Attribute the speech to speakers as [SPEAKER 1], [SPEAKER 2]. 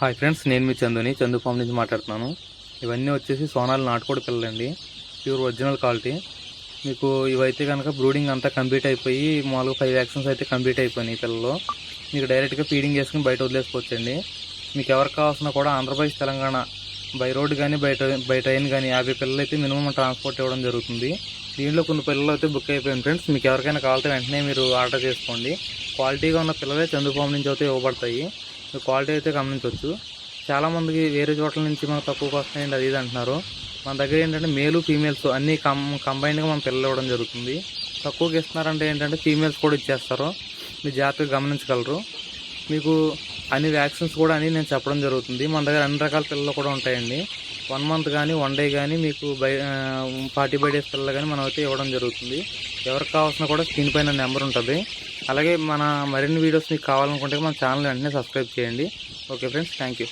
[SPEAKER 1] Hi friends నేను మీ చందుని Chandu form నుంచి మాట్లాడుతున్నాను. ఇవన్నీ వచ్చేసి సోనాలు నాటుకోడి పిల్లలండి. Pure original quality. మీకు ఇవైతే కనుక బ్రూడింగ్ అంతా కంప్లీట్ అయిపోయి మామూలుగా ఫైవ్ వ్యాక్సిన్స్ అయితే కంప్లీట్ అయిపోయినాయి పిల్లలు. మీకు డైరెక్ట్గా ఫీడింగ్ చేసుకుని బయట వదిలేసుకోవచ్చండి. మీకు ఎవరికి కావాల్సిన కూడా ఆంధ్రప్రదేశ్ తెలంగాణ బై రోడ్ కానీ బయట బై ట్రైన్ కానీ యాభై పిల్లలు అయితే మినిమం ట్రాన్స్పోర్ట్ ఇవ్వడం జరుగుతుంది. దీంట్లో కొన్ని పిల్లలు అయితే బుక్ అయిపోయింది ఫ్రెండ్స్. మీకు ఎవరికైనా కావాలంటే వెంటనే మీరు ఆర్డర్ చేసుకోండి. క్వాలిటీగా ఉన్న పిల్లలే చందుపాము నుంచి అయితే ఇవ్వబడతాయి. క్వాలిటీ అయితే గమనించవచ్చు. చాలామందికి వేరే చోట్ల నుంచి మనకు తక్కువకి వస్తాయండి అది ఇది అంటున్నారు. మన దగ్గర ఏంటంటే మేలు ఫీమేల్స్ అన్నీ కం కంబైన్డ్గా మనం పిల్లలు ఇవ్వడం జరుగుతుంది. తక్కువకి ఇస్తున్నారంటే ఏంటంటే ఫీమేల్స్ కూడా ఇచ్చేస్తారు. మీరు జాగ్రత్తగా గమనించగలరు. మీకు అన్ని వ్యాక్సిన్స్ కూడా అని నేను చెప్పడం జరుగుతుంది. మన దగ్గర అన్ని రకాల పిల్లలు కూడా ఉంటాయండి. వన్ మంత్ కానీ వన్ డే కానీ మీకు బై ఫార్టీ బై డేస్ పిల్లలు కానీ మనం అయితే ఇవ్వడం జరుగుతుంది. ఎవరికి కావాల్సిన కూడా స్క్రీన్ పైన నెంబర్ ఉంటుంది. అలాగే మన మరిన్ని వీడియోస్ మీకు కావాలనుకుంటే మన ఛానల్ వెంటనే సబ్స్క్రైబ్ చేయండి. Okay friends thank you.